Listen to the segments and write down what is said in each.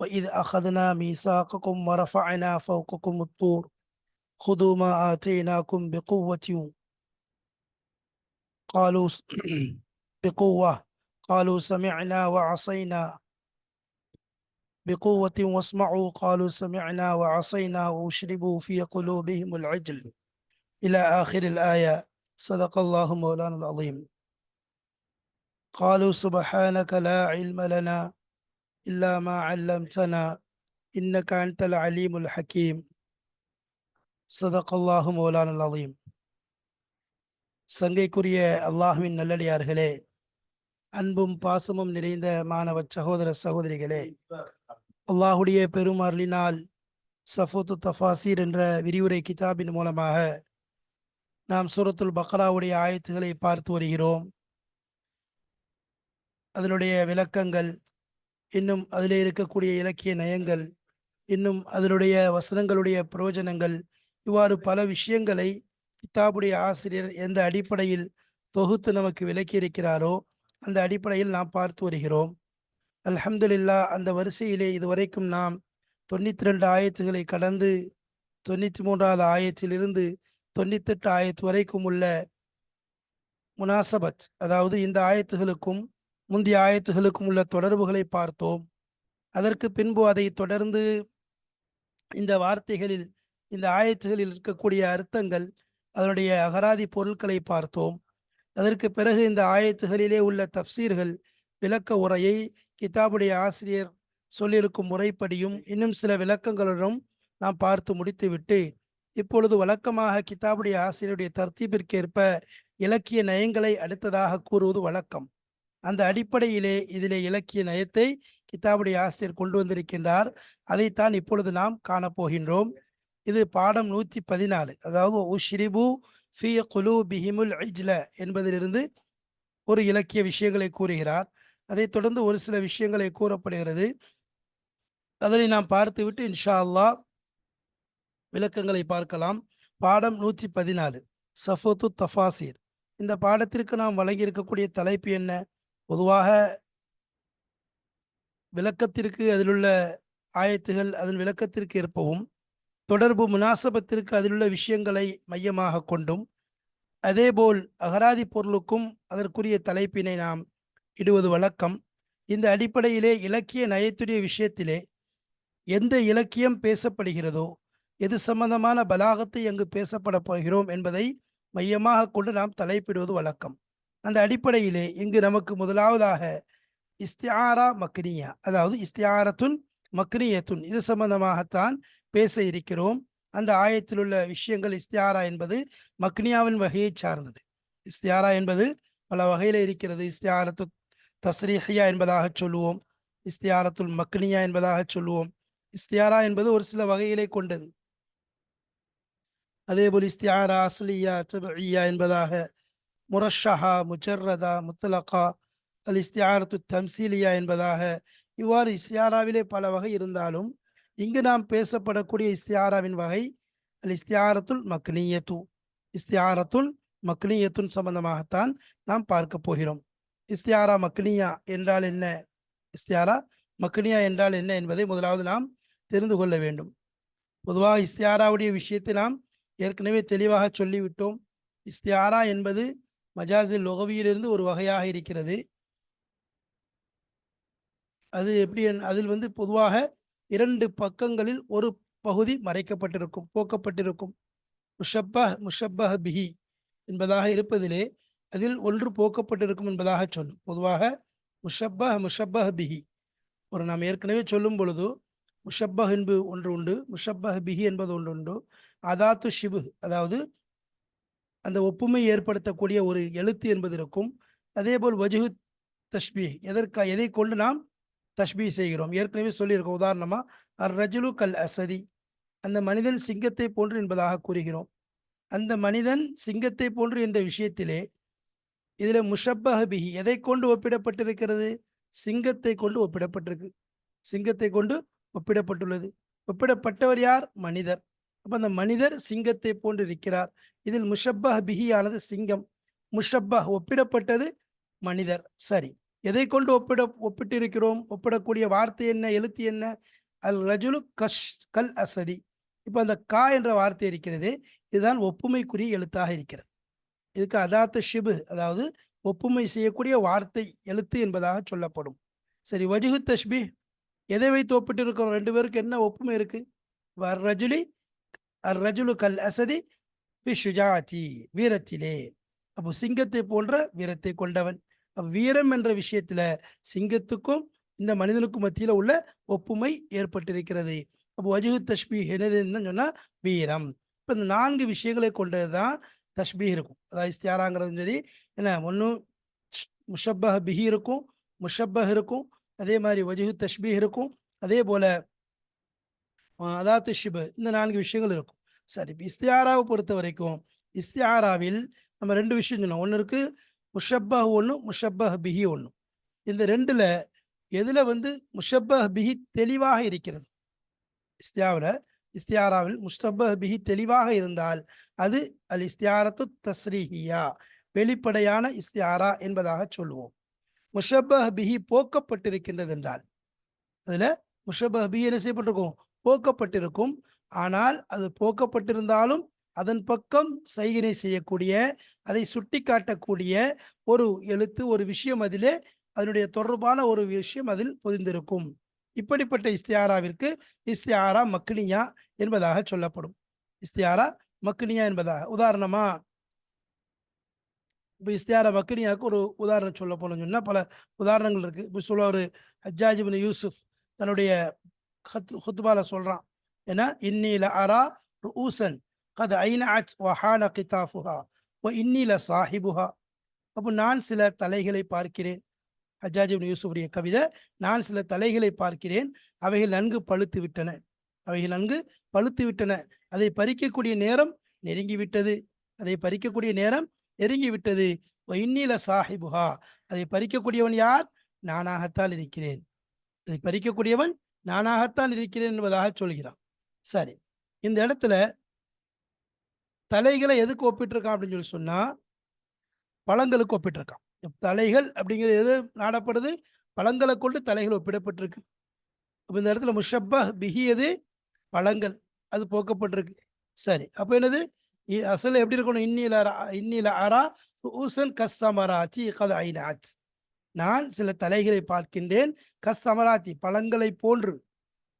وإذ أخذنا ميثاقكم ورفعنا فوقكم الطور. خذوا ما آتيناكم بقوة قالوا بقوة قالوا سمعنا وعصينا بقوة واسمعوا قالوا سمعنا وعصينا وأشربوا في قلوبهم العجل. إلى آخر الآية. صدق الله مولانا العظيم. قالوا سبحانك لا علم لنا إلا ما علمتنا إنك أنت العليم الحكيم صدق الله مولانا العظيم சங்கைக்குரிய அல்லாஹ்வின் நல்லடியார்களே அன்பும் பாசமும் நிறைந்த மாணவ சகோதர சகோதரிகளே அல்லாஹுடைய பெருமருளினால் சஃபூத்து தஃபாசீர் என்ற விரிவுரை கிதாபின் மூலமாக நாம் சூரத்துல் பக்ராவுடைய ஆயத்துகளை பார்த்து வருகிறோம் அதனுடைய விளக்கங்கள் இன்னும் அதில் இருக்கக்கூடிய இலக்கிய நயங்கள் இன்னும் அதனுடைய வசனங்களுடைய பிரயோஜனங்கள் இவ்வாறு பல விஷயங்களை கித்தாபுடைய ஆசிரியர் எந்த அடிப்படையில் தொகுத்து நமக்கு விளக்கி இருக்கிறாரோ அந்த அடிப்படையில் நாம் பார்த்து வருகிறோம். அல்ஹம்துலில்லா அந்த வரிசையிலே இதுவரைக்கும் நாம் தொண்ணூத்தி ரெண்டு ஆயத்துகளை கடந்து தொண்ணூற்றி மூன்றாவது ஆயத்திலிருந்து தொண்ணூத்தெட்டு ஆயத்து வரைக்கும் உள்ள முனாசபத் அதாவது இந்த ஆயத்துகளுக்கும் முந்தைய ஆயத்துகளுக்கும் உள்ள தொடர்புகளை பார்த்தோம். அதற்கு பின்பு அதை தொடர்ந்து இந்த வார்த்தைகளில் இந்த ஆயத்துகளில் இருக்கக்கூடிய அர்த்தங்கள் அதனுடைய அகராதி பொருட்களை பார்த்தோம். அதற்கு பிறகு இந்த ஆயத்துகளிலே உள்ள தப்சீர்கள் விளக்க உரையை கிதாபுடைய ஆசிரியர் சொல்லியிருக்கும் முறைப்படியும் இன்னும் சில விளக்கங்களுடனும் நாம் பார்த்து முடித்துவிட்டு இப்பொழுது வழக்கமாக கிதாபுடைய ஆசிரியருடைய தர்த்தீபிற்கேற்ப இலக்கிய நயங்களை அடுத்ததாக கூறுவது வழக்கம். அந்த அடிப்படையிலே இதிலே இலக்கிய நயத்தை கிதாபுடைய ஆசிரியர் கொண்டு வந்திருக்கின்றார். அதைத்தான் இப்பொழுது நாம் காணப்போகின்றோம். இது பாடம் நூற்றி பதினாலு அதாவது உஷ்ரிபு ஃபிய குலு பிஹிமுல் இஜ்ல என்பதிலிருந்து ஒரு இலக்கிய விஷயங்களை கூறுகிறார். அதைத் தொடர்ந்து ஒரு சில விஷயங்களை கூறப்படுகிறது. அதனை நாம் பார்த்துவிட்டு இன்ஷா அல்லாஹ் விளக்கங்களை பார்க்கலாம். பாடம் நூற்றி பதினாலு சஃபத்து தஃபாசீர். இந்த பாடத்திற்கு நாம் வழங்கியிருக்கக்கூடிய தலைப்பு என்ன? பொதுவாக விளக்கத்திற்கு அதிலுள்ள ஆயத்துகள் அதன் விளக்கத்திற்கு ஏற்பவும் தொடர்பு முனாசபத்திற்கு அதிலுள்ள விஷயங்களை மையமாக கொண்டும் அதேபோல் அகராதி பொருளுக்கும் அதற்குரிய தலைப்பினை நாம் இடுவது வழக்கம். இந்த அடிப்படையிலே இலக்கிய நயத்துடைய விஷயத்திலே எந்த இலக்கியம் பேசப்படுகிறதோ எது சம்பந்தமான பலாகத்தை அங்கு பேசப்பட போகிறோம் என்பதை மையமாக கொண்டு நாம் தலைப்பிடுவது வழக்கம். அந்த அடிப்படையிலே இங்கு நமக்கு முதலாவதாக இஸ்தியாரா மக்னியா அதாவது இஸ்தியாரத்துன் மக்னியத்துன் இது சம்பந்தமாகத்தான் பேச இருக்கிறோம். அந்த ஆயத்தில் உள்ள விஷயங்கள் இஸ்தியாரா என்பது மக்னியாவின் வகையை சார்ந்தது. இஸ்தியாரா என்பது பல வகையில் இருக்கிறது. இஸ்தியாரத்து தஸ்ரீஹியா என்பதாக சொல்லுவோம். இஸ்தியாரத்துல் மக்னியா என்பதாக சொல்லுவோம். இஸ்தியாரா என்பது ஒரு சில வகைகளை கொண்டது. அதேபோல் இஸ்தியாரா அஸ்லியா என்பதாக முரஷஹா முஜர்ரதா முத்தலகா அல் இஸ்தியாரத்து தம்சீலியா என்பதாக. இவ்வாறு இஸ்தியாராவிலே பல வகை இருந்தாலும் இங்கு நாம் பேசப்படக்கூடிய இஸ்தியாராவின் வகை அல் இஸ்தியாரத்துல் மக்னியத்து. இஸ்தியாரத்துல் மக்னியத்துன் சம்பந்தமாகத்தான் நாம் பார்க்க போகிறோம். இஸ்தியாரா மக்னியா என்றால் என்ன? இஸ்தியாரா மக்னியா என்றால் என்ன என்பதை முதலாவது நாம் தெரிந்து கொள்ள வேண்டும். பொதுவாக இஸ்தியாராவுடைய விஷயத்தை நாம் ஏற்கனவே தெளிவாக சொல்லிவிட்டோம். இஸ்தியாரா என்பது மஜாசில் லொகவியிலிருந்து ஒரு வகையாக இருக்கிறது. அது எப்படி என்- அதில் வந்து பொதுவாக இரண்டு பக்கங்களில் ஒரு பகுதி மறைக்கப்பட்டிருக்கும் போக்கப்பட்டிருக்கும். முஷப்பஹ் முஷப்பஹ் பிஹி என்பதாக இருப்பதிலே அதில் ஒன்று போக்கப்பட்டிருக்கும் என்பதாக சொல்லும். பொதுவாக முஷப்பஹ் முஷப்பஹ் பிஹி. ஒரு நாம் ஏற்கனவே சொல்லும் பொழுது முஷப்பஹ் என்பது ஒன்று உண்டு முஷப்பஹ் பிஹி என்பது ஒன்று உண்டு. அதாத்து ஷிபு அதாவது அந்த ஒப்புமை ஏற்படுத்தக்கூடிய ஒரு எழுத்து என்பது இருக்கும். அதேபோல் வஜுஹு தஷ்பி எதற்கா எதை கொண்டு நாம் தஷ்பீ செய்கிறோம்? ஏற்கனவே சொல்லியிருக்கோம். உதாரணமா அர் ரஜுலு கல் அசதி அந்த மனிதன் சிங்கத்தை போன்று என்பதாக கூறுகிறோம். அந்த மனிதன் சிங்கத்தை போன்று என்ற விஷயத்திலே இதுல முஷப்பஹபிஹி எதை கொண்டு ஒப்பிடப்பட்டிருக்கிறது? சிங்கத்தை கொண்டு ஒப்பிடப்பட்டிருக்கு சிங்கத்தை கொண்டு ஒப்பிடப்பட்டுள்ளது. ஒப்பிடப்பட்டவர் யார்? மனிதர். அப்போ அந்த மனிதர் சிங்கத்தை போன்று இருக்கிறார். இதில் முஷப்பஹ் பிஹியானது சிங்கம். முஷப்பஹ் ஒப்பிடப்பட்டது மனிதர். சரி. எதை கொண்டு ஒப்பிட ஒப்பிட்டிருக்கிறோம்? ஒப்பிடக்கூடிய வார்த்தை என்ன? எழுத்து என்ன? அல் ரஜுலு கஷ் கல் அசதி. இப்போ அந்த கா என்ற வார்த்தை இருக்கிறது. இதுதான் ஒப்புமைக்குரிய எழுத்தாக இருக்கிறது. இதுக்கு அதாத்த ஷிபு அதாவது ஒப்புமை செய்யக்கூடிய வார்த்தை எழுத்து என்பதாக சொல்லப்படும். சரி வஜுகு தஷ்பி எதை வைத்து ஒப்பிட்டிருக்கிறோம்? ரெண்டு பேருக்கு என்ன ஒப்புமை இருக்கு? வர் ரஜுலி அர் ரஜுலு கல் அசதி பி ஷுஜாத்தி வீரத்திலே. அப்போ சிங்கத்தை போன்ற வீரத்தை கொண்டவன். அப்போ வீரம் என்ற விஷயத்துல சிங்கத்துக்கும் இந்த மனிதனுக்கும் மத்தியில உள்ள ஒப்புமை ஏற்பட்டிருக்கிறது. அப்போ வஜுகு தஷ்பி என்னதுன்னு சொன்னா வீரம். இப்போ இந்த நான்கு விஷயங்களை கொண்டது தான் தஷ்பி இருக்கும். அதாவது இஸ்தியாராங்கிறதும் சரி என்ன ஒன்றும் முஷப்பஹ் பிஹி இருக்கும் முஷப்பஹ் இருக்கும் அதே மாதிரி வஜுகு தஷ்பி இருக்கும். அதே போல அதாத்து ஷிபு. இந்த நான்கு விஷயங்கள் இருக்கும். சரி இப்போ இஸ்தியாராவை பொறுத்த வரைக்கும் இஸ்தியாராவில் நம்ம ரெண்டு விஷயம் சொன்னோம். ஒன்று இருக்குது முஷப்பஹ் ஒன்று முஷப்பஹ் பிஹி ஒன்று இந்த ரெண்டில் எதில் வந்து முஷப்பஹ் பிஹி தெளிவாக இருக்கிறது? இஸ்தியாவில் இஸ்தியாராவில் முஷப்பஹ் பிஹி தெளிவாக இருந்தால் அது அல் இஸ்தியாரத்து தஸ்ரீஹியா வெளிப்படையான இஸ்தியாரா என்பதாக சொல்லுவோம். முஷப்பஹ் பிஹி போக்கப்பட்டிருக்கின்றது என்றால் அதில் முஷப்பஹ் பிஹி என்ன செய்யப்பட்டிருக்கும்? போக்கப்பட்டிருக்கும். ஆனால் அது போக்கப்பட்டிருந்தாலும் அதன் பக்கம் சைகினை செய்யக்கூடிய அதை சுட்டி காட்டக்கூடிய ஒரு எழுத்து ஒரு விஷயம் அதிலே அதனுடைய தொடர்பான ஒரு விஷயம் அதில் பொதிந்திருக்கும். இப்படிப்பட்ட இஸ்தியாராவிற்கு இஸ்தியாரா மக்னியா என்பதாக சொல்லப்படும். இஸ்தியாரா மக்னியா என்பதாக உதாரணமா இப்போ இஸ்தியாரா மக்னியாவுக்கு ஒரு உதாரணம் சொல்ல போனோம்னு சொன்னால் பல உதாரணங்கள் இருக்குது இப்போ சொல்ல ஒரு ஹஜ்ஜாஜிபின் யூசுஃப் தன்னுடைய ஹுத்பால சொல்றான். ஏன்னா இன்னில அரா ரூசன் கது ஐனாச் வஹான கிதாஃபுஹா ஓ இன்னில சாஹிபுஹா. அப்போ நான் சில தலைகளை பார்க்கிறேன். ஹஜாஜிப் யூசுஃபுடைய கவிதை நான் சில தலைகளை பார்க்கிறேன் அவைகள் நன்கு பழுத்து விட்டன அவைகள் நன்கு பழுத்து விட்டன அதை பறிக்கக்கூடிய நேரம் நெருங்கி விட்டது அதை பறிக்கக்கூடிய நேரம் நெருங்கி விட்டது இன்னில சாஹிபுஹா. அதை பறிக்கக்கூடியவன் யார்? நானாகத்தான் இருக்கிறேன். அதை பறிக்கக்கூடியவன் நானாகத்தான் இருக்கிறேன் என்பதாக சொல்கிறான். சரி இந்த இடத்துல தலைகளை எதுக்கு ஒப்பிட்டிருக்கான் அப்படின்னு சொல்லி சொன்னால் பழங்களுக்கு ஒப்பிட்டிருக்கான். தலைகள் அப்படிங்கிறது எது நாடப்படுது? பழங்களை கொண்டு தலைகள் ஒப்பிடப்பட்டிருக்கு. அப்போ இந்த இடத்துல முஷப்பா பிஹி எது? பழங்கள். அது போக்கப்பட்டிருக்கு. சரி அப்போ என்னது? இ- அசல் எப்படி இருக்கணும்? இன்னில அரா- இன்னில அரா ஊசன் கஸ்தமராச்சி கதை ஐநாச்சு நான் சில தலைகளை பார்க்கின்றேன். கஸ் சமராத்தி பழங்களை போன்று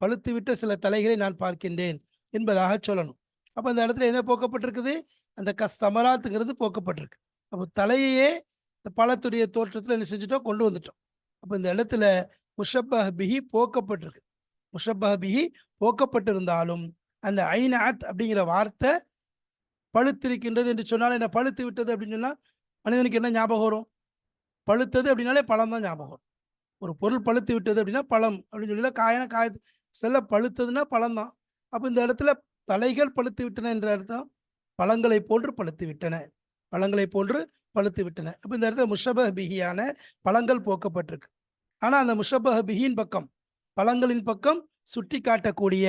பழுத்துவிட்ட சில தலைகளை நான் பார்க்கின்றேன் என்பதாக சொல்லணும். அப்போ இந்த இடத்துல என்ன போக்கப்பட்டிருக்குது? அந்த கஸ் சமராத்துங்கிறது போக்கப்பட்டிருக்கு. அப்போ தலையையே இந்த பழத்துடைய தோற்றத்தில் என்ன செஞ்சுட்டோம்? கொண்டு வந்துட்டோம். அப்போ இந்த இடத்துல முஷப்பஹ் பிஹி போக்கப்பட்டிருக்கு. முஷப்பஹ் பிஹி போக்கப்பட்டிருந்தாலும் அந்த ஐநாத் அப்படிங்கிற வார்த்தை பழுத்திருக்கின்றது என்று சொன்னால் என்ன? பழுத்து விட்டது அப்படின்னு சொன்னால் மனிதனுக்கு என்ன ஞாபகம் வரும்? பழுத்தது அப்படின்னாலே பழம் தான் ஞாபகம் ஒரு பொருள் பழுத்து விட்டது அப்படின்னா பழம் அப்படின்னு சொல்லி காயன காய செல்ல பழுத்ததுன்னா பழம் தான். அப்போ இந்த இடத்துல தலைகள் பழுத்து விட்டன என்ற அர்த்தம் பழங்களை போன்று பழுத்து விட்டன பழங்களை போன்று பழுத்து விட்டன. அப்போ இந்த இடத்துல முஷபஹ் பிஹியான பழங்கள் போக்கப்பட்டிருக்கு. ஆனால் அந்த முஷபஹ் பிஹின் பக்கம் பழங்களின் பக்கம் சுட்டி காட்டக்கூடிய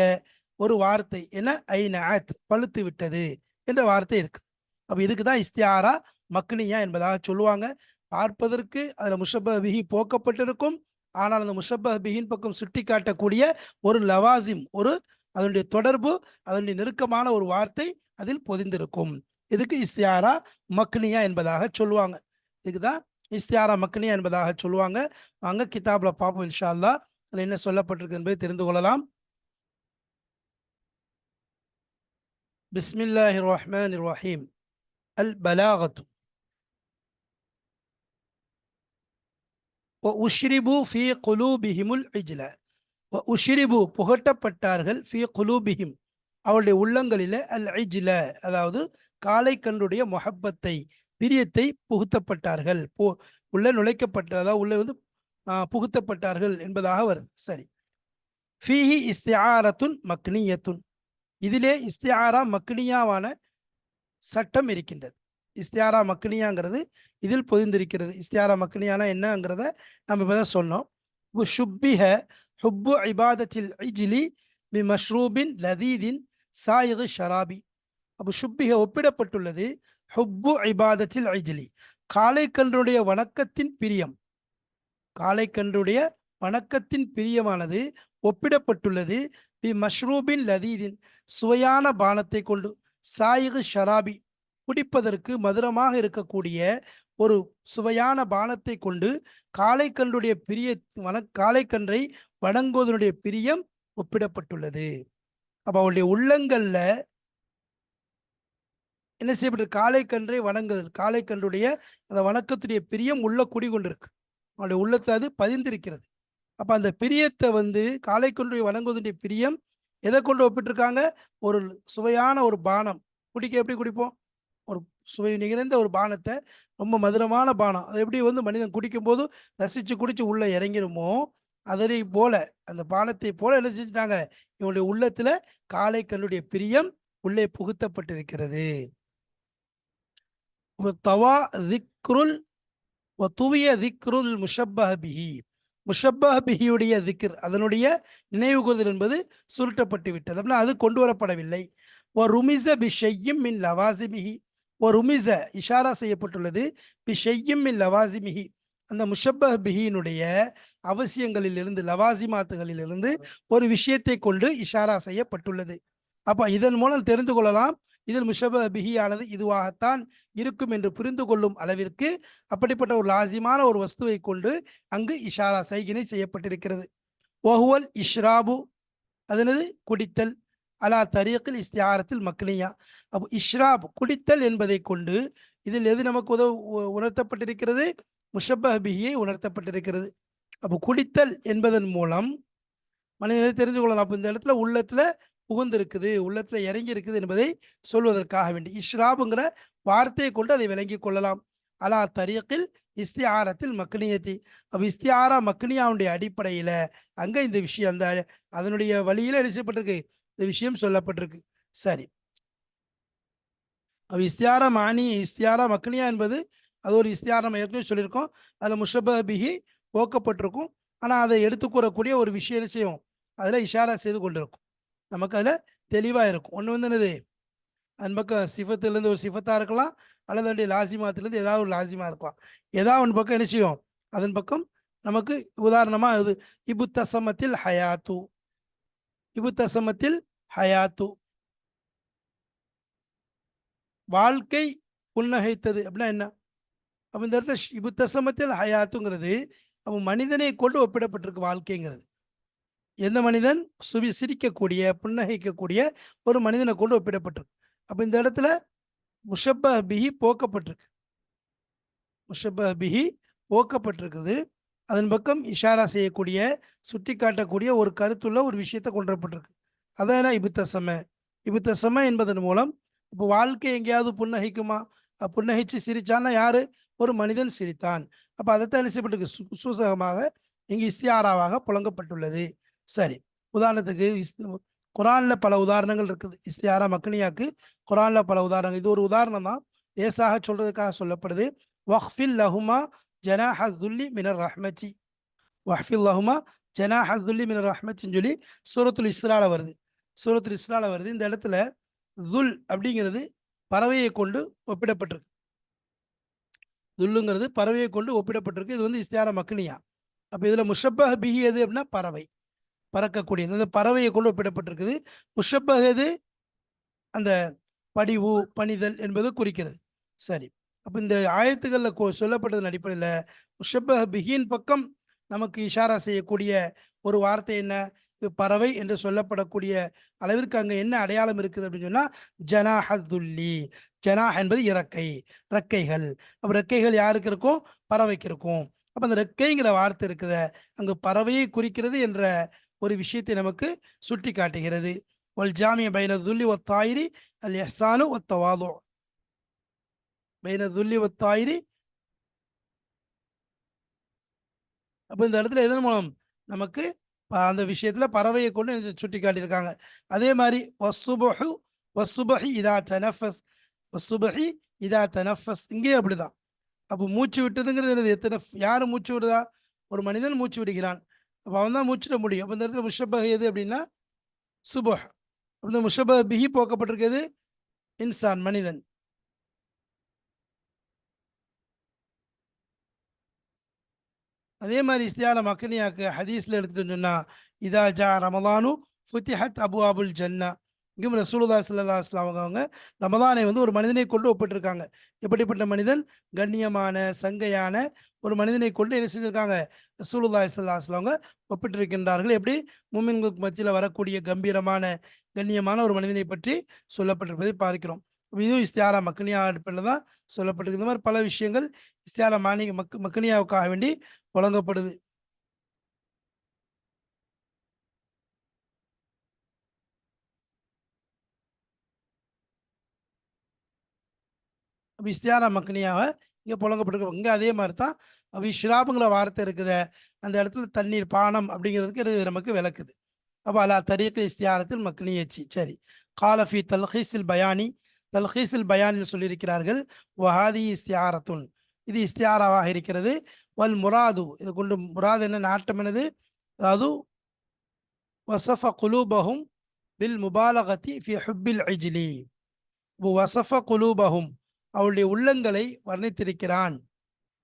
ஒரு வார்த்தை என்ன? ஐநாத் பழுத்து விட்டது என்ற வார்த்தை இருக்கு அப்போ இதுக்கு தான் இஸ்தியாரா மக்னியா என்பதாக சொல்லுவாங்க. பார்ப்பதற்கு அதில் முஷப்ப பிஹி போக்கப்பட்டிருக்கும். ஆனால் அந்த முஷப்பஹ் பிஹின் பக்கம் சுட்டி காட்டக்கூடிய ஒரு லவாசிம் ஒரு அதனுடைய தொடர்பு அதனுடைய நெருக்கமான ஒரு வார்த்தை அதில் பொதிந்திருக்கும். இதுக்கு இஸ்தியாரா மக்னியா என்பதாக சொல்லுவாங்க. இதுக்கு தான் இஸ்தியாரா மக்னியா என்பதாக சொல்லுவாங்க. வாங்க கிதாப்ல பார்ப்போம் இன்ஷா அல்லா அதில் என்ன சொல்லப்பட்டிருக்கு என்பதை தெரிந்து கொள்ளலாம். பிஸ்மில்லாஹிர் ரஹ்மான் ரஹீம். அல் பலாகத்து. உஷ்ரிபு ஃபி குலூபிஹிமுல் இஜ்ல உஷ்ரிபு புகட்டப்பட்டார்கள் ஃபி குலூபிஹிம் அவருடைய உள்ளங்களில் அல் இஜ்ல அதாவது காலை கன்றுடைய மொஹப்பத்தை பிரியத்தை புகுத்தப்பட்டார்கள். போ உள்ள நுழைக்கப்பட்ட அதாவது உள்ள வந்து புகுத்தப்பட்டார்கள் என்பதாக வருது. சரி. ஃபீஹி இஸ்தியாரத்துன் மக்னியத்துன். இதிலே இஸ்தியாரா மக்னியாவான சட்டம் இருக்கின்றது. இஸ்தியாரா மக்னியாங்கிறது இதில் பொதிந்திருக்கிறது. இஸ்தியாரா மக்னியானா என்னங்கிறத நம்ம இப்போ தான் சொன்னோம். இப்போ ஷுப்பிஹ ஹுப்பு இபாதத்தில் இஜிலி பி மஷ்ரூபின் லதீதின் சாயிகு ஷராபி. அப்போ ஷுப்பிக ஒப்பிடப்பட்டுள்ளது ஹுப்பு இபாதத்தில் ஐஜிலி காளைக்கன்றுடைய வணக்கத்தின் பிரியம். காளைக்கன்றுடைய வணக்கத்தின் பிரியமானது ஒப்பிடப்பட்டுள்ளது பி மஷ்ரூபின் லதீதின் சுவையான பானத்தை கொண்டு சாயிகு ஷராபி. குடிப்பதற்கு மதுரமாக இருக்கக்கூடிய ஒரு சுவையான பானத்தை கொண்டு காளைக்கன்றுடைய பிரிய வன காளைக்கன்றை வணங்குவதனுடைய பிரியம் ஒப்பிடப்பட்டுள்ளது. அப்போ அவருடைய உள்ளங்களில் என்ன செய்யப்பட்டு காளைக்கன்றை வணங்குதல் காளைக்கன்றுடைய அந்த வணக்கத்துடைய பிரியம் உள்ள குடிகொண்டிருக்கு. அவனுடைய உள்ளத்தில் அது பதிந்திருக்கிறது. அப்போ அந்த பிரியத்தை வந்து காளைக்கன்றுடைய வணங்குவதனுடைய பிரியம் எதை கொண்டு ஒப்பிட்டிருக்காங்க? ஒரு சுவையான ஒரு பானம். குடிக்க எப்படி குடிப்போம்? சுவை நிகழ்ந்த ஒரு பானத்தை ரொம்ப மதுரமான பானம். அதை எப்படி வந்து மனிதன் குடிக்கும்போது ரசித்து குடித்து உள்ளே இறங்கிருமோ அதனை போல அந்த பானத்தை போல என்ன செஞ்சுட்டாங்க? இவனுடைய உள்ளத்துல கண்ணுடைய பிரியம் உள்ளே புகுத்தப்பட்டிருக்கிறது. தவா திக்ருல் துவிய திக்ருல் முஷப்பஹபிஹி முஷப்பஹபிஹியுடைய திக்ர் அதனுடைய நினைவு கூறுதல் என்பது சுருட்டப்பட்டு விட்டது. அப்படின்னா அது கொண்டு வரப்படவில்லை. ஒ ருமிச பிஷையும் மின் லவாசிமிஹி. ஒரு உமிச இஷாரா செய்யப்பட்டுள்ளது. பி ஷெய்யும் லவாசி மிகி அந்த முஷப்ப பிஹியினுடைய அவசியங்களிலிருந்து லவாசிமாத்துகளிலிருந்து ஒரு விஷயத்தை கொண்டு இஷாரா செய்யப்பட்டுள்ளது. அப்போ இதன் மூலம் தெரிந்து கொள்ளலாம். இதில் முஷப பிஹியானது இதுவாகத்தான் இருக்கும் என்று புரிந்து கொள்ளும் அளவிற்கு அப்படிப்பட்ட ஒரு லாசிமான ஒரு வஸ்துவை கொண்டு அங்கு இஷாரா சைகினை செய்யப்பட்டிருக்கிறது. ஒஹுவல் இஷ்ராபு. அதனது குடித்தல். அலா தரீக்கில் இஸ்தியாரத்தில் மக்னியா அப்போ இஷ்ராப் குடித்தல் என்பதை கொண்டு இதில் எது நமக்கு உதவு உணர்த்தப்பட்டிருக்கிறது? முஷப்ப உணர்த்தப்பட்டிருக்கிறது. அப்போ குடித்தல் என்பதன் மூலம் மனிதனை தெரிந்து கொள்ளலாம்? அப்போ இந்த இடத்துல உள்ளத்தில் புகுந்திருக்குது உள்ளத்தில் இறங்கி இருக்குது என்பதை சொல்வதற்காக வேண்டி. இஷ்ராபுங்கிற வார்த்தையை கொண்டு அதை விளங்கிக் கொள்ளலாம். அலா தரீக்கில் இஸ்தியாரத்தில் மக்னியத்தி அப்போ இஸ்தியாரா மக்னியாவுடைய அடிப்படையில் அங்கே இந்த விஷயம் அந்த அதனுடைய வழியில் எழுச்சப்பட்டிருக்கு இந்த விஷயம் சொல்லப்பட்டிருக்கு. சரி. அப்ப இஸ்தியாரா மானி இஸ்தியாரா மக்னியா என்பது அது ஒரு இஸ்தியாரா ஏற்கனவே சொல்லியிருக்கோம். அதில் முஷப பிஹி போக்கப்பட்டிருக்கும். ஆனால் அதை எடுத்துக்கூறக்கூடிய ஒரு விஷயம் என்ன செய்யும்? அதில் இஷாரா செய்து கொண்டிருக்கும். நமக்கு அதில் தெளிவாக இருக்கும். ஒன்று வந்து என்னது? அந்த பக்கம் சிஃபத்துலேருந்து ஒரு சிஃபத்தாக இருக்கலாம். அல்லது வந்து லாசிமாத்துலேருந்து ஏதாவது ஒரு லாசிமாக இருக்கலாம். ஏதாவது ஒன்று பக்கம் என்ன செய்யும்? அதன் பக்கம் நமக்கு உதாரணமாக இது இபு ஹயாத்து. இபு தசமத்தில் ஹயாத்து. வாழ்க்கை புன்னகைத்தது அப்படின்னா என்ன? அப்போ இந்த இடத்துல ஷ்- இபு தசமத்தில் ஹயாத்துங்கிறது அப்போ மனிதனை கொண்டு ஒப்பிடப்பட்டிருக்கு வாழ்க்கைங்கிறது. எந்த மனிதன்? சுவி சிரிக்கக்கூடிய புன்னகைக்கக்கூடிய ஒரு மனிதனை கொண்டு ஒப்பிடப்பட்டிருக்கு. அப்போ இந்த இடத்துல முஷப்ப பிஹி போக்கப்பட்டிருக்கு. முஷப்ப பிஹி போக்கப்பட்டிருக்குது. அதன் பக்கம் இஷாரா செய்யக்கூடிய சுட்டி காட்டக்கூடிய ஒரு கருத்துள்ள ஒரு விஷயத்தை கொண்டு வரப்பட்டிருக்கு. அதான் இபுத்தசம இபுத்தசம என்பதன் மூலம் இப்போ வாழ்க்கை எங்கேயாவது புன்னகைக்குமா? அப்ப புன்னகைச்சு சிரிச்சான்னா யார்? ஒரு மனிதன் சிரித்தான். அப்போ அதைத்தான் என்ன செய்யப்பட்டிருக்கு? சு- சூசகமாக இங்கு இஸ்தியாராவாக புழங்கப்பட்டுள்ளது. சரி. உதாரணத்துக்கு இஸ் குரானில் பல உதாரணங்கள் இருக்குது. இஸ்தியாரா மக்னியாக்கு குரானில் பல உதாரணங்கள். இது ஒரு உதாரணம் தான். லேசாக சொல்கிறதுக்காக சொல்லப்படுது. வஹ்ஃபில் லஹுமா ஜனாஹ துல்லி மினர் ரஹ்மதி வஹ்ஃபில் லஹுமா ஜனாஹ துல்லி மினர் ரஹ்மத்தின்னு சொல்லி சூரத்துல் இஸ்ரால வருது. சூரத்துல் இஸ்ரால வருது. இந்த இடத்துல துல் அப்படிங்கிறது பறவையை கொண்டு ஒப்பிடப்பட்டிருக்கு. துல்லுங்கிறது பறவையை கொண்டு ஒப்பிடப்பட்டிருக்கு. இது வந்து இஸ்தியார மக்னியா அப்போ இதில் முஷப்பஹ் பிஹி எது அப்படின்னா பறவை. பறக்கக்கூடியது. அந்த பறவையை கொண்டு ஒப்பிடப்பட்டிருக்குது. முஷப்பஹ் எது? அந்த படிவு பணிதல் என்பது குறிக்கிறது. சரி. அப்போ இந்த ஆயத்துகளில் கொ- சொல்லப்பட்டதன் அடிப்படையில் முஷப்பஹ் பிஹின் பக்கம் நமக்கு இஷாரா செய்யக்கூடிய ஒரு வார்த்தை என்ன? பறவை என்று சொல்லப்படக்கூடிய அளவிற்கு அங்கே என்ன அடையாளம் இருக்குது அப்படின்னு சொன்னால் ஜனாஹதுல்லி. ஜனாஹ் என்பது இறக்கை ரெக்கைகள் அப்போ ரெக்கைகள் யாருக்கு இருக்கும்? பறவைக்கு இருக்கும். அப்போ அந்த ரெக்கைங்கிற வார்த்தை இருக்குத அங்கு பறவையை குறிக்கிறது என்ற ஒரு விஷயத்தை நமக்கு சுட்டி காட்டுகிறது ஒல் ஜாமிய பைன துல்லி ஒத்தாயிரி அல் எஹ்சானு ஒத்தவாதோ பைன துல்லி ஒத்தாயிரி அப்போ இந்த இடத்துல எதன் மூலம்? நமக்கு ப- அந்த விஷயத்தில் பறவையை கொண்டு சுட்டி காட்டியிருக்காங்க அதே மாதிரி வசுபஹு வசுபஹி இதா தனஃபஸ் வசுபஹி இதா தனஃபஸ். இங்கேயும் அப்படிதான். அப்போ மூச்சு விட்டதுங்கிறது என்னது? எத்தனை யார் மூச்சு விடுதா? ஒரு மனிதன் மூச்சு விடுகிறான். அப்போ அவன் தான் மூச்சிட முடியும். அப்போ இந்த இடத்துல முஷபஹ் எது அப்படின்னா? சுபஹ். அப்படி இந்த முஷப்பஹ் பிஹி போக்கப்பட்டிருக்கிறது இன்சான் மனிதன். அதே மாதிரி இஸ்தியால மக்கனியாக்கு ஹதீஸ்ல எடுத்துகிட்டு சொன்னா இதா ஜா ரமலானு ஃபுத்திஹத் அபு அபுல் ஜன்னா. இங்கும் ரசூலுல்லா சல்லா அலைஹி அவங்க அவங்க வந்து ஒரு மனிதனை கொண்டு ஒப்பிட்டிருக்காங்க. எப்படிப்பட்ட மனிதன்? கண்ணியமான சங்கையான ஒரு மனிதனை கொண்டு என்ன செஞ்சிருக்காங்க? ரசூலுல்லா சல்லா அவங்க ஒப்பிட்டிருக்கின்றார்கள். எப்படி? முமின்களுக்கு மத்தியில் வரக்கூடிய கம்பீரமான கண்ணியமான ஒரு மனிதனை பற்றி சொல்லப்பட்டிருப்பதை பார்க்கிறோம். இதுவும் இஸ்தியாரா மக்கனியா அடிப்படையில் தான் சொல்லப்பட்டிருக்கு. இந்த மாதிரி பல விஷயங்கள் இஸ்தியாரா மானி மக் மக்கனியாவுக்காக வேண்டி வழங்கப்படுது. அப்போ இஸ்தியாரா மக்கனியாவை இங்கே புழங்கப்பட்டிருக்கு. இங்கே அதே மாதிரி தான் அப்போ ஷிராபுங்கிற வார்த்தை இருக்குது. அந்த இடத்துல தண்ணீர் பானம் அப்படிங்கிறதுக்கு இது நமக்கு விளக்குது. அப்போ அலா தரீக்கு இஸ்தியாரத்தில் மக்கனியச்சி. சரி. காலஃபி தல்ஹீஸில் பயானி தல்ஹீஸில் பயானில் சொல்லியிருக்கிறார்கள் வஹாதி இஸ்தியாரத்துன். இது இஸ்தியாராவாக இருக்கிறது. வல் முராது இது கொண்டு முராது என்ன நாட்டம் என்னது? அது வசஃப குலூபகும் பில் முபாலகத்தி ஃபி ஹுப்பில் ஐஜிலி வசஃப குலூபகும் அவளுடைய உள்ளங்களை வர்ணித்திருக்கிறான்.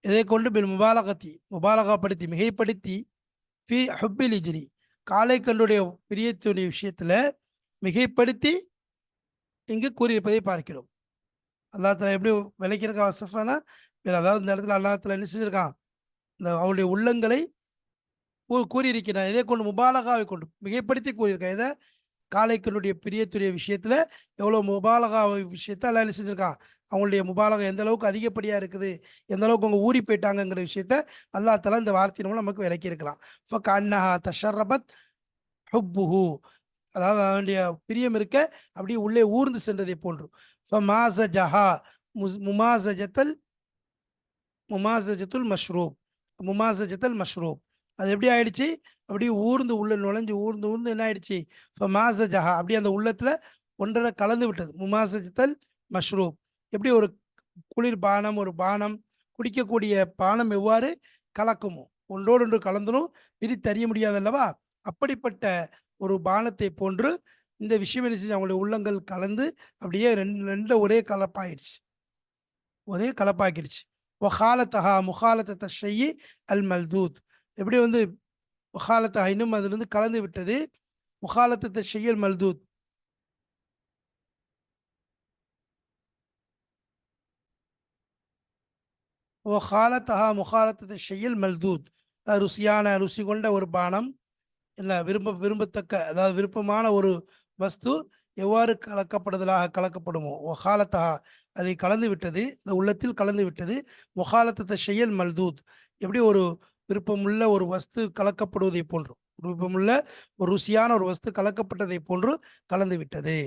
இதை கொண்டு பில் முபாலகத்தி முபாலகப்படுத்தி மிகைப்படுத்தி ஃபி ஹுப்பில் இஜிலி. காலை கண்டுடைய பிரியத்துடைய விஷயத்தில் மிகைப்படுத்தி இங்கு கூறியிருப்பதை பார்க்கிறோம். அல்லாஹ் தஆலா எப்படி விளக்கியிருக்கான் வசஃபானா அதாவது இந்த இடத்துல அல்லாத்தில் தஆலா என்ன செஞ்சிருக்கான்? இந்த அவளுடைய உள்ளங்களை கூ- கூறியிருக்கிறான். இதை கொண்டு முபாலகாவை கொண்டு மிகைப்படுத்தி கூறியிருக்கான். இதை காலைக்கனுடைய பிரியத்துடைய விஷயத்தில் எவ்வளோ முபாலகா விஷயத்த எல்லாம் என்ன செஞ்சுருக்கான்? அவங்களுடைய முபாலகம் எந்த அளவுக்கு அதிகப்படியாக இருக்குது? எந்த அளவுக்கு அவங்க ஊறி போயிட்டாங்கங்கிற விஷயத்த அல்லாஹ் தஆலா இந்த வார்த்தையின் மூலம் நமக்கு விளக்கியிருக்கலாம் ஃபக் அன்னஹா தஷர்ரபத் ஹுப்புஹு. அதாவது அவனுடைய பிரியம் இருக்க அப்படியே உள்ளே ஊர்ந்து சென்றதை போன்றும் ஃபமாஸஜஹா முஸ் முமாஸஜத்தல் மஷ்ரூப். முமாசஜத்தல் மஷ்ரூப். அது எப்படி ஆயிடுச்சு? அப்படியே ஊர்ந்து உள்ள நுழைஞ்சு ஊர்ந்து ஊர்ந்து என்ன ஆயிடுச்சு? ஃபமாஸஜஹா அப்படியே அந்த உள்ளத்துல ஒன்றரை கலந்து விட்டது. முமாசஜத்தல் மஷ்ரூப். எப்படி ஒரு குளிர் பானம் ஒரு பானம் குடிக்கக்கூடிய பானம் எவ்வாறு கலக்குமோ ஒன்றோடொன்று கலந்துடும் கலந்துடும் பிரித்தறிய முடியாது அல்லவா? அப்படிப்பட்ட ஒரு பானத்தை போன்று இந்த விஷயம் என்ன செஞ்சு அவங்களுடைய உள்ளங்கள் கலந்து அப்படியே ரெண்டு ரெண்டு ஒரே கலப்பாயிடுச்சு. ஒரே கலப்பாக்கிடுச்சு. ஒஹாலத்தஹா முகாலத்த ஷையி அல் மல்தூத். எப்படி வந்து முகாலத்தஹா இன்னும் அதிலிருந்து கலந்து விட்டது? முகாலத்த ஷையல் மல்தூத். ஒஹாலத்தஹா முகாலத்த ஷையல் மல்தூத். ருசியான ருசி கொண்ட ஒரு பானம். என்ன விரும்ப விரும்பத்தக்க அதாவது விருப்பமான ஒரு வஸ்து எவ்வாறு கலக்கப்படுதலாக கலக்கப்படுமோ ஒஹாலத்தா அதை கலந்து விட்டது இந்த உள்ளத்தில் கலந்து விட்டது முகாலத்தத்த செயல் மல்தூத். எப்படி ஒரு விருப்பமுள்ள ஒரு வஸ்து கலக்கப்படுவதை போன்று விருப்பமுள்ள ஒரு ருசியான ஒரு வஸ்து கலக்கப்பட்டதை போன்று கலந்து விட்டது.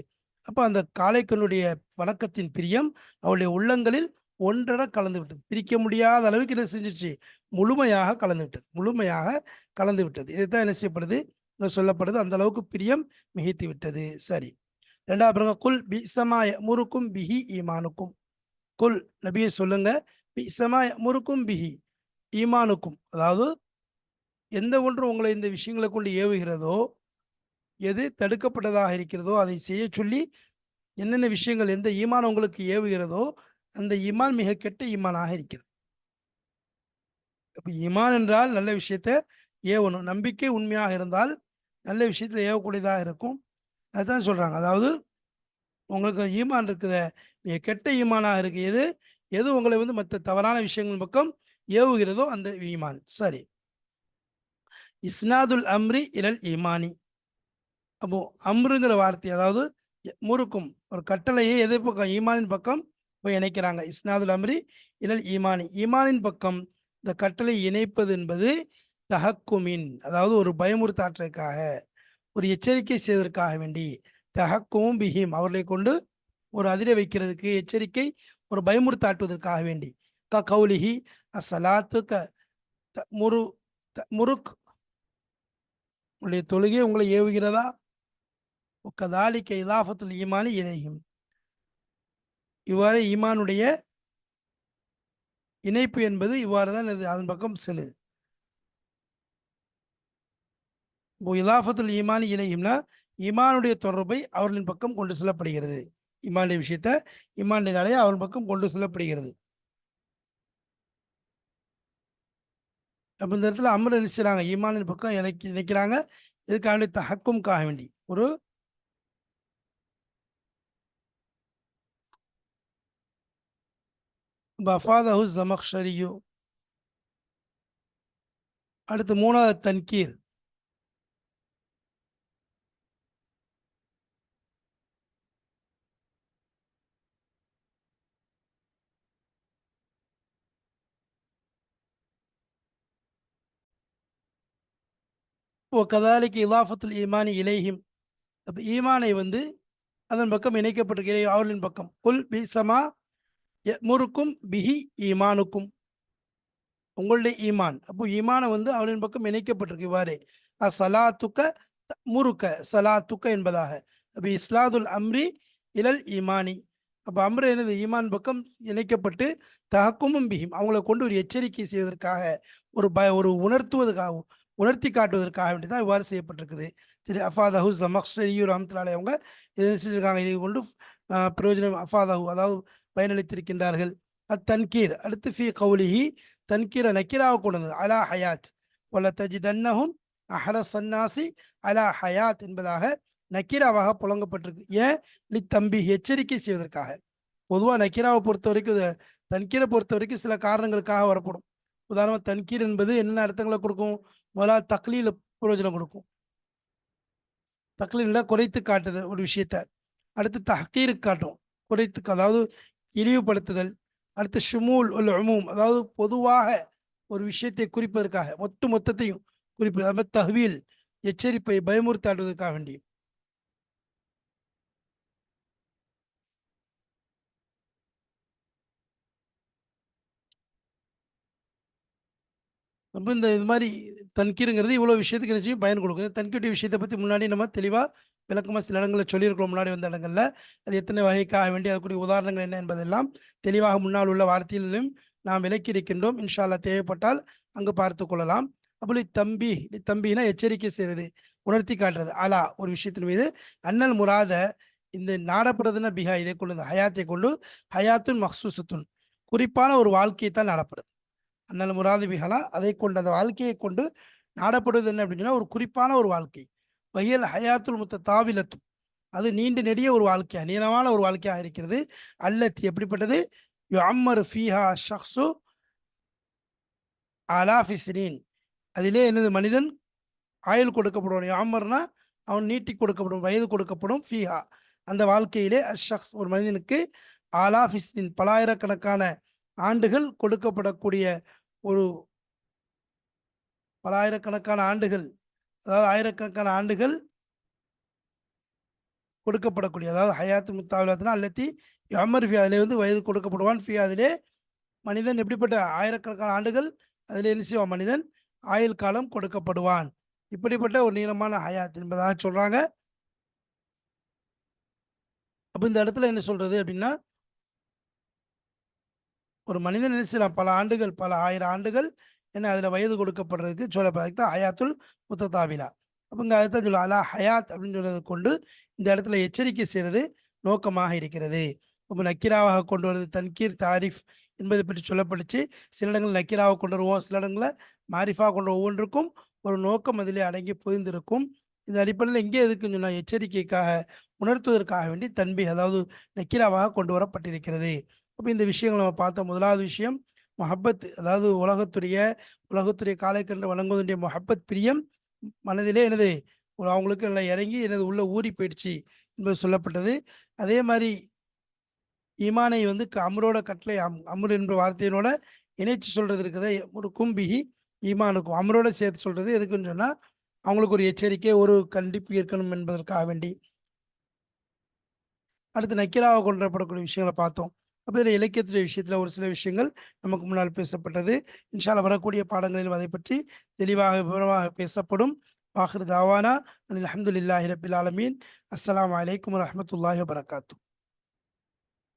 அப்போ அந்த காளைக்கனுடைய வணக்கத்தின் பிரியம் அவளுடைய உள்ளங்களில் ஒன்றரை கலந்து விட்டது. பிரிக்க முடியாத அளவுக்கு என்ன செஞ்சிச்சு? முழுமையாக கலந்து விட்டது. முழுமையாக கலந்து விட்டது. இதுதான் என்ன செய்யப்படுது? சொல்லப்படுது. அந்த அளவுக்கு பிரியம் மிகைத்து விட்டது. சரி. ரெண்டாவது பாருங்க. குல் பிசமா முறுக்கும் பிஹி ஈமானுக்கும். குல் நபியை சொல்லுங்க. பிசமா முறுக்கும் பிஹி ஈமானுக்கும். அதாவது எந்த ஒன்று உங்களை இந்த விஷயங்களை கொண்டு ஏவுகிறதோ எது தடுக்கப்பட்டதாக இருக்கிறதோ அதை செய்ய சொல்லி என்னென்ன விஷயங்கள் எந்த ஈமான் உங்களுக்கு ஏவுகிறதோ அந்த ஈமான் மிக கெட்ட ஈமானாக இருக்கிறது. இப்போ ஈமான் என்றால் நல்ல விஷயத்த ஏவணும். நம்பிக்கை உண்மையாக இருந்தால் நல்ல விஷயத்தில் ஏவக்கூடியதாக இருக்கும். அதுதான் சொல்கிறாங்க அதாவது உங்களுக்கு ஈமான் இருக்குது மிக கெட்ட ஈமானாக இருக்கு எது எது உங்களை வந்து மற்ற தவறான விஷயங்கள் பக்கம் ஏவுகிறதோ அந்த ஈமான். சரி. இஸ்னாதுல் அம்ரி இலல் ஈமானி. அப்போ அம்ருங்கிற வார்த்தை அதாவது முறுக்கும் ஒரு கட்டளையை எதை பக்கம் ஈமானின் பக்கம் போய் இணைக்கிறாங்க. இஸ்னாதுல் அம்ரி இலல் ஈமானி. ஈமானின் பக்கம் இந்த கட்டளை இணைப்பது என்பது தஹக்குமின் அதாவது ஒரு பயமுறுத்தாற்றதுக்காக ஒரு எச்சரிக்கை செய்வதற்காக வேண்டி. தஹக்கும் பிஹிம் அவர்களை கொண்டு ஒரு அதிர வைக்கிறதுக்கு எச்சரிக்கை ஒரு பயமுறுத்தாட்டுவதற்காக வேண்டி. க கௌலிஹி அசலாத்து க த- முரு த- முருக் உங்களுடைய தொழுகை உங்களை ஏவுகிறதா? கதாலிக்க இலாஃபத்துல் ஈமானி இணையும் இவ்வாறு ஈமானுடைய இணைப்பு என்பது இவ்வாறு தான் இது அதன் பக்கம் செல்லுது. இப்போ இலாஃபத்துல் ஈமான் இணையும்னா ஈமானுடைய தொடர்பை அவர்களின் பக்கம் கொண்டு செல்லப்படுகிறது. இமானுடைய விஷயத்த ஈமானுடைய நிலையை பக்கம் கொண்டு செல்லப்படுகிறது. அப்போ இந்த இடத்துல அமர் நினைச்சாங்க ஈமானின் பக்கம் இணைக்கி நினைக்கிறாங்க இதுக்காக வேண்டி தஹக்கும்காக வேண்டி. ஒரு பஃபாதஹு ஜமக்ஷரியு அடுத்து மூணாவது தன்கீர். ஓ கதாலிக்கு இலாஃபத்துல் ஈமானி இலேஹிம் அப்போ ஈமானை வந்து அதன் பக்கம் இணைக்கப்பட்டிருக்கிறேன் அவர்களின் பக்கம். குல் பிசமா முறுக்கும் பிஹி ஈமானுக்கும். உங்களுடைய ஈமான். அப்போ ஈமானை வந்து அவளின் பக்கம் இணைக்கப்பட்டிருக்கு இவ்வாறு. அசலாத்துக்க முறுக்க சலாத்துக்க என்பதாக. அப்போ இஸ்லாதுல் அம்ரி இலல் ஈமானி. அப்போ அம்ரு எனது ஈமான் பக்கம் இணைக்கப்பட்டு தகக்குமும் பிஹிம். அவங்கள கொண்டு ஒரு எச்சரிக்கை செய்வதற்காக ஒரு பய ஒரு உணர்த்துவதற்காக உணர்த்தி காட்டுவதற்காக வேண்டி தான் இவ்வாறு செய்யப்பட்டிருக்குது. சரி அஃபாதஹு ஜமக்ஷரியூர் அஹமத்துலாலே அவங்க இதை செஞ்சிருக்காங்க இதை கொண்டு பிரயோஜனம் அஃபாதஹு அதாவது பயனளித்திருக்கின்றார்கள். அத்தன்கீர் அடுத்து ஃபி கவுலிஹி தன்கீரை நக்கீராக கொண்டு வந்தது அலா ஹயாத். ஒல தஜிதன்னஹும் அஹர சன்னாசி அலா ஹயாத் என்பதாக நக்கீராவாக புழங்கப்பட்டிருக்கு. ஏன்? லி தம்பி எச்சரிக்கை செய்வதற்காக. பொதுவாக நக்கீராவை பொறுத்த வரைக்கும் தன்கீரை பொறுத்த வரைக்கும் சில காரணங்களுக்காக வரப்படும் உதாரணமாக தன்கீர் என்பது என்னென்ன அர்த்தங்களை கொடுக்கும்? முதல்ல தக்லீல பிரயோஜனம் கொடுக்கும். தக்லீல குறைத்து காட்டுது ஒரு விஷயத்த. அடுத்து தஹக்கீருக்கு காட்டும். குறைத்து அதாவது இழிவுபடுத்துதல் அடுத்து ஷுமூல் உள்ள உமூம் அதாவது பொதுவாக ஒரு விஷயத்தை குறிப்பதற்காக மொத்த மொத்தத்தையும் குறிப்பது அது தஹ்வீல் எச்சரிப்பை பயமுறுத்தாடுவதற்காக வேண்டியும் இந்த இது மாதிரி தன்கீருங்கிறது இவ்வளோ விஷயத்துக்கு நிச்சயம் பயன் கொடுக்கும். தன்கீட்டு விஷயத்தை பற்றி முன்னாடி நம்ம தெளிவாக விளக்கமாக சில இடங்களில் சொல்லியிருக்கிறோம். முன்னாடி வந்த இடங்களில் அது எத்தனை வகைக்காக வேண்டிய அதுக்குரிய உதாரணங்கள் என்ன என்பதெல்லாம் தெளிவாக முன்னால் உள்ள வார்த்தையிலும் நாம் விளக்கி இருக்கின்றோம். இன்ஷால்லா தேவைப்பட்டால் அங்கு பார்த்து கொள்ளலாம். அப்படி தம்பி தம்பினா எச்சரிக்கை செய்கிறது உணர்த்தி காட்டுறது. அலா ஒரு விஷயத்தின் மீது அண்ணல் முராத இந்த நாடப்படுறதுன்னா பிஹா இதை கொண்டு ஹயாத்தை கொண்டு ஹயாத்துன் மக்சூசத்துன் குறிப்பான ஒரு வாழ்க்கையை தான் நாடப்படுது அண்ணல் முராதிபிகளா அதை கொண்டு அந்த வாழ்க்கையை கொண்டு நாடப்படுவது என்ன அப்படின்னு ஒரு குறிப்பான ஒரு வாழ்க்கை. வயல் ஹயாத்துல் முத்த தாவிலத்தும் அது நீண்ட நெடிய ஒரு வாழ்க்கையா நீளமான ஒரு வாழ்க்கையாக இருக்கிறது. அல்லத்தி எப்படிப்பட்டது? யுஅம்மர் ஃபீஹா ஷக்ஸு அலாஃபிஸ்ரீன் அதிலே என்னது மனிதன் ஆயுள் கொடுக்கப்படும். யாமர்னா அவன் நீட்டி கொடுக்கப்படும் வயது கொடுக்கப்படும் ஃபீஹா. அந்த வாழ்க்கையிலே அஷக்ஸ் ஒரு மனிதனுக்கு ஆலாஃபிஸ்ரின் பலாயிரக்கணக்கான ஆண்டுகள் கொடுக்கப்படக்கூடிய ஒரு பல ஆயிரக்கணக்கான ஆண்டுகள் அதாவது ஆயிரக்கணக்கான ஆண்டுகள் கொடுக்கப்படக்கூடிய அதாவது ஹயாத் முத்தாவிலத்தினா அல்லத்தி யமர் ஃபி அதிலே வந்து வயது கொடுக்கப்படுவான். ஃபி அதிலே மனிதன் எப்படிப்பட்ட ஆயிரக்கணக்கான ஆண்டுகள் அதில் என்ன செய்வான் மனிதன்? ஆயுள் காலம் கொடுக்கப்படுவான். இப்படிப்பட்ட ஒரு நீளமான ஹயாத் என்பதாக சொல்கிறாங்க அப்போ இந்த இடத்துல என்ன சொல்கிறது அப்படின்னா ஒரு மனிதன் என்ன பல ஆண்டுகள் பல ஆயிரம் ஆண்டுகள் என்ன அதில் வயது கொடுக்கப்படுறதுக்கு சொல்லப்படுறதுக்கு தான் ஹயாத்துல் முத்ததாவிலா அப்போ இங்கே அதுதான் சொல்லுவோம் அலா ஹயாத் அப்படின்னு சொன்னதை கொண்டு இந்த இடத்துல எச்சரிக்கை செய்கிறது நோக்கமாக இருக்கிறது. இப்போ நக்கீராவாக கொண்டு வருது. தன்கீர் தாரிஃப் என்பதை பற்றி சொல்லப்பட்டுச்சு. சில இடங்கள் நக்கீராவை கொண்டு வருவோம். சில இடங்களில் மாரிஃபாக கொண்டு ஒவ்வொன்றுக்கும் ஒரு நோக்கம் அதிலே அடங்கி புரிந்திருக்கும் இந்த அடிப்படையில் எங்கே எதுக்குன்னு சொன்னால் எச்சரிக்கைக்காக உணர்த்துவதற்காக வேண்டி தன்பி அதாவது நக்கீராவாக கொண்டு வரப்பட்டிருக்கிறது. அப்போ இந்த விஷயங்கள் நம்ம பார்த்தோம் முதலாவது விஷயம் மொஹப்பத் அதாவது உலகத்துடைய உலகத்துடைய காலைக்கன்று வழங்குவதுடைய மொஹப்பத் பிரியம். மனதிலே எனது ஒரு அவங்களுக்கு நல்லா இறங்கி எனது உள்ள ஊறி போயிடுச்சு என்பது சொல்லப்பட்டது. அதே மாதிரி ஈமானை வந்து க- கட்டளை அம் அமர் என்ற வார்த்தையினோட இணைச்சு சொல்றது இருக்குதே. ஒரு கும்பிகி ஈமானுக்கும் அமரோட சேர்த்து சொல்றது எதுக்குன்னு சொன்னால் அவங்களுக்கு ஒரு எச்சரிக்கை ஒரு கண்டிப்பு இருக்கணும் என்பதற்காக வேண்டி. அடுத்து நக்கீராக கொண்டப்படக்கூடிய விஷயங்களை பார்த்தோம். அப்போ இதில் இலக்கியத்துடைய விஷயத்தில் ஒரு சில விஷயங்கள் நமக்கு முன்னால் பேசப்பட்டது. இன்ஷால வரக்கூடிய பாடங்களிலும் அதை பற்றி தெளிவாக விவரமாக பேசப்படும். ஆஹிர் தாவானா. அல்ஹம்துலில்லாஹி ரபில் ஆலமீன். அஸ்லாம் வலைக்கம் வரமத்துல்லாஹி வரகாத்தூ